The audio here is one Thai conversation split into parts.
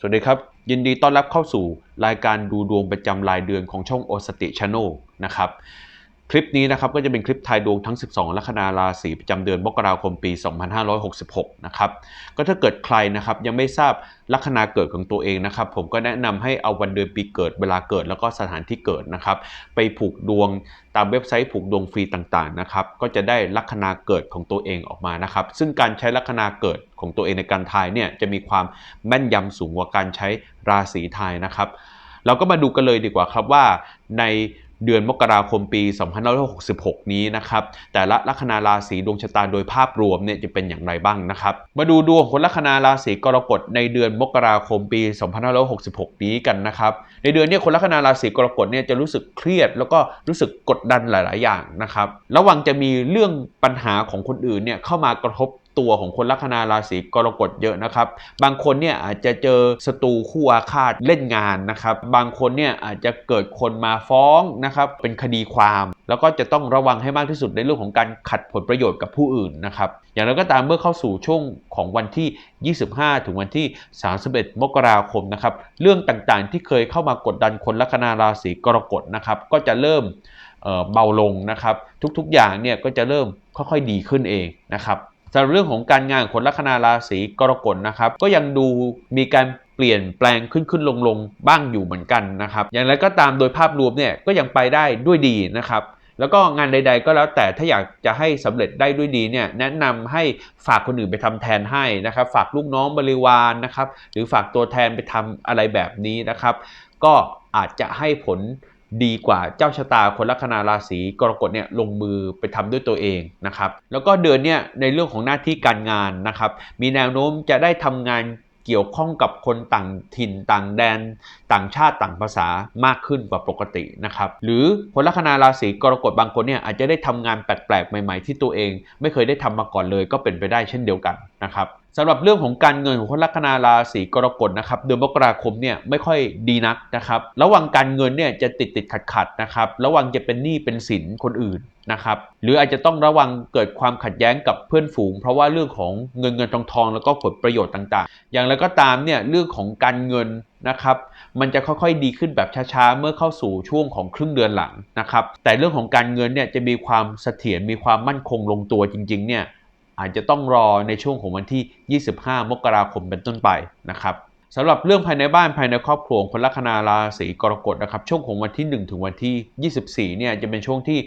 สวัสดีครับ ยินดีต้อนรับเข้าสู่รายการดูดวงประจำรายเดือนของช่องโอสติชโนนะครับ คลิปนี้นะครับก็จะเป็นคลิปทายดวงทั้ง 12 ลัคนาราศีประจำเดือนมกราคมปี 2566 นะครับ ก็ถ้าเกิดใครนะครับยังไม่ทราบลัคนาเกิดของตัวเองนะครับ ผมก็แนะนำให้เอาวันเดือนปีเกิดเวลาเกิดแล้วก็สถานที่เกิดนะครับ ไปผูกดวงตามเว็บไซต์ผูกดวงฟรีต่างๆนะครับ ก็จะได้ลัคนาเกิดของตัวเองออกมานะครับ ซึ่งการใช้ลัคนาเกิดของตัวเองในการทายเนี่ยจะมีความแม่นยำสูงกว่าการใช้ราศีทายนะครับ เราก็มาดูกันเลยดีกว่าครับว่าใน เดือนมกราคมปี 2566 นี้นะครับ แต่ละลัคนาราศีดวงชะตาโดยภาพรวมเนี่ยจะเป็นอย่างไรบ้างนะครับ มาดูดวงของลัคนาราศีกรกฎในเดือนมกราคมปี 2566 นี้กันนะครับ ในเดือนนี้คนลัคนาราศีกรกฎเนี่ยจะรู้สึกเครียด แล้วก็รู้สึกกดดันหลาย ๆ อย่างนะครับ ระวังจะมีเรื่องปัญหาของคนอื่นเนี่ยเข้ามากระทบ ตัวของคนลัคนาราศีกรกฎเยอะนะครับ บางคนเนี่ยอาจจะเจอศัตรูคู่อาฆาตเล่นงานนะครับ บางคนเนี่ยอาจจะเกิดคนมาฟ้องนะครับเป็นคดีความ แล้วก็จะต้องระวังให้มากที่สุดในเรื่องของการขัดผลประโยชน์กับผู้อื่นนะครับ อย่างไรก็ตามเมื่อเข้าสู่ช่วงของวันที่ 25 ถึงวันที่ 31 มกราคมนะครับ เรื่องต่างๆที่เคยเข้ามากดดันคนลัคนาราศีกรกฎนะครับ ก็จะเริ่มเเบาลงนะครับ ทุกๆอย่างเนี่ยก็จะเริ่มค่อยๆดีขึ้นเองนะครับ สำหรับเรื่องของการงานคนลัคนาราศีกรกฎนะครับ ก็ยังดูมีการเปลี่ยนแปลงขึ้นขึ้นลงลงบ้างอยู่เหมือนกันนะครับ อย่างไรก็ตามโดยภาพรวมเนี่ยก็ยังไปได้ด้วยดีนะครับ แล้วก็งานใด ๆ ก็แล้วแต่ถ้าอยากจะให้สำเร็จได้ด้วยดีเนี่ยแนะนำให้ฝากคนอื่นไปทำแทนให้นะครับ ฝากลูกน้องบริวารนนะครับ หรือฝากตัวแทนไปทำอะไรแบบนี้นะครับ ก็อาจจะให้ผล ดีกว่าเจ้าชะตาคนลัคนาราศีกรกฎเนี่ยลงมือไปทำด้วยตัวเองนะครับแล้วก็เดือนเนี่ยในเรื่องของหน้าที่การงานนะครับมีแนวโน้มจะได้ทำงานเกี่ยวข้องกับคนต่างถิ่นต่างแดน ต่างชาติต่างภาษามากขึ้นกว่าปกตินะครับหรือคนลัคนาราศีกรกฎบางคนเนี่ยอาจจะได้ทำงานแปลกๆใหม่ ๆ ที่ตัวเอง ไม่เคยได้ทำมาก่อนเลยก็เป็นไปได้เช่นเดียวกันนะครับ สำหรับเรื่องของการเงินของคนลัคนาราศีกรกฎนะครับเดือนมกราคมเนี่ยไม่ค่อยดีนักนะครับระวังการเงินเนี่ยจะติดติดขัดขัดนะครับระวังจะเป็นหนี้เป็นสินคนอื่นนะครับหรืออาจจะต้องระวังเกิดความขัดแย้งกับเพื่อนฝูง เพราะว่าเรื่องของเงินเงินทองทองแล้วก็ผลประโยชน์ต่างๆ อย่างไรก็ตามเนี่ยเรื่องของการเงินนะครับมันจะค่อยๆดีขึ้นแบบช้าๆ เมื่อเข้าสู่ช่วงของครึ่งเดือนหลังนะครับแต่เรื่องของการเงินเนี่ยจะมีความเสถียรมีความมั่นคงลงตัวจริงๆเนี่ย อาจจะต้องรอในช่วงของวันที่ 25 มกราคมเป็นต้นไปนะครับสำหรับเรื่องภายในบ้านภายในครอบครัวคนลัคนาราศีกรกฎนะครับ ช่วงของวันที่ 1 ถึงวันที่ 24 เนี่ยจะเป็นช่วงที่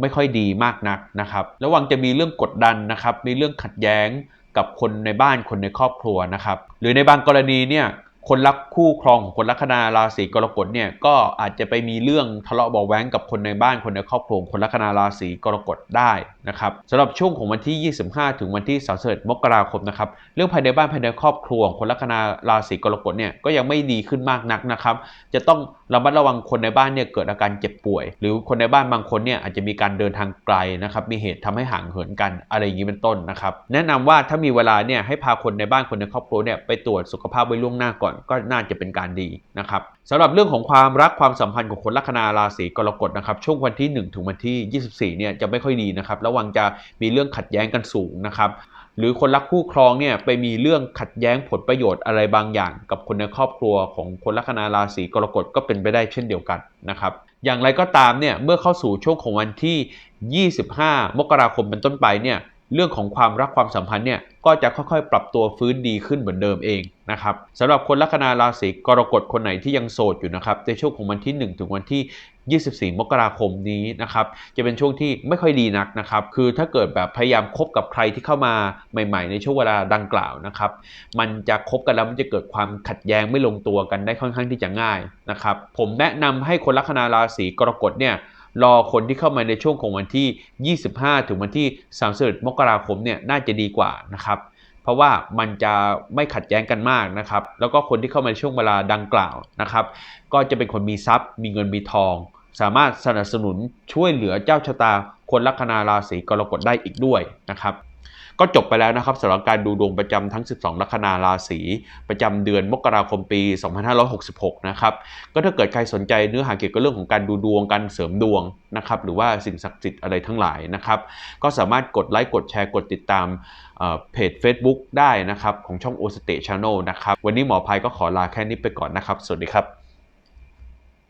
ไม่ค่อยดีมากนักนะครับ ระวังจะมีเรื่องกดดันนะครับ มีเรื่องขัดแย้งกับคนในบ้านคนในครอบครัวนะครับ หรือในบางกรณีเนี่ย คนรักคู่ครองของคนลัคนาราศีกรกฎเนี่ยก็อาจจะไปมีเรื่องทะเลาะเบาแว้งกับคนในบ้านคนในครอบครัวคนลัคนาราศีกรกฎได้นะครับสำหรับช่วงของวันที่ 25 ถึงวันที่31มกราคมนะครับเรื่องภายในบ้านภายในครอบครัวคนลัคนาราศีกรกฎเนี่ยก็ยังไม่ดีขึ้นมากนักนะครับ จะต้องระมัดระวังคนในบ้านเนี่ยเกิดอาการเจ็บป่วย หรือคนในบ้านบางคนเนี่ยอาจจะมีการเดินทางไกลนะครับมีเหตุทำให้ห่างเหินกันอะไรอย่างนี้เป็นต้นนะครับแนะนำว่าถ้ามีเวลาเนี่ยให้พาคนในบ้านคนในครอบครัวเนี่ยไปตรวจสุขภาพไว้ล่วงหน้าก่อนก็น่าจะเป็นการดีนะครับสำหรับเรื่องของความรักความสัมพันธ์ของคนลัคนาราศีกรกฎนะครับช่วงวันที่ 1 ถึงวันที่ 24เนี่ยจะไม่ค่อยดีนะครับระวังจะมีเรื่องขัดแย้งกันสูงนะครับหรือคนรักคู่ครองเนี่ยไปมีเรื่องขัดแย้งผลประโยชน์อะไรบางอย่าง กับคนในครอบครัวของคนลัคนาราศีกรกฎก็เป็นไปได้เช่นเดียวกันนะครับอย่างไรก็ตามเนี่ยเมื่อเข้าสู่ช่วงของวันที่ 25 มกราคมเป็นต้นไปเนี่ยเรื่องของความรักความสัมพันธ์เนี่ยก็จะค่อยๆ ปรับตัวฟื้นดีขึ้นเหมือนเดิมเอง นะครับสำหรับคนลัคนาราศีกรกฎคนไหนที่ยังโสดอยู่นะครับในช่วงของวันที่ 1 ถึงวันที่ 24 มกราคมนี้นะครับจะเป็นช่วงที่ไม่ค่อยดีนักนะครับคือถ้าเกิดแบบพยายามคบกับใครที่เข้ามาใหม่ๆ ในช่วงเวลาดังกล่าวนะครับมันจะคบกันแล้วมันจะเกิดความขัดแย้งไม่ลงตัวกันได้ค่อนข้างที่จะง่ายนะครับผมแนะนำให้คนลัคนาราศีกรกฎเนี่ยรอคนที่เข้ามาในช่วงของวันที่ 25 ถึงวันที่ 31 มกราคมเนี่ยน่าจะดีกว่านะครับ ราะว่ามันจะไม่ขัดแย้งกันมากนะครับ แล้วก็คนที่เข้ามาในช่วงเวลาดังกล่าวนะครับ ก็จะเป็นคนมีทรัพย์ มีเงินมีทอง สามารถสนับสนุนช่วยเหลือเจ้าชะตาคนลัคนาราศีกรกฎได้อีกด้วยนะครับ ก็จบไปแล้วนะครับสำหรับการดูดวงประจำทั้ง 12 ลัคนาราศีประจำเดือนมกราคมปี 2566 นะครับ ก็ถ้าเกิดใครสนใจเนื้อหาเกี่ยวกับเรื่องของการดูดวงการเสริมดวงนะครับหรือว่าสิ่งศักดิ์สิทธิ์อะไรทั้งหลายนะครับก็สามารถกดไลค์กดแชร์กดติดตามเเพจ Facebook ได้นะครับของช่อง o s t a t e Channel นะครับวันนี้หมอภัยก็ขอลาแค่นี้ไปก่อนนะครับ สวัสดีครับ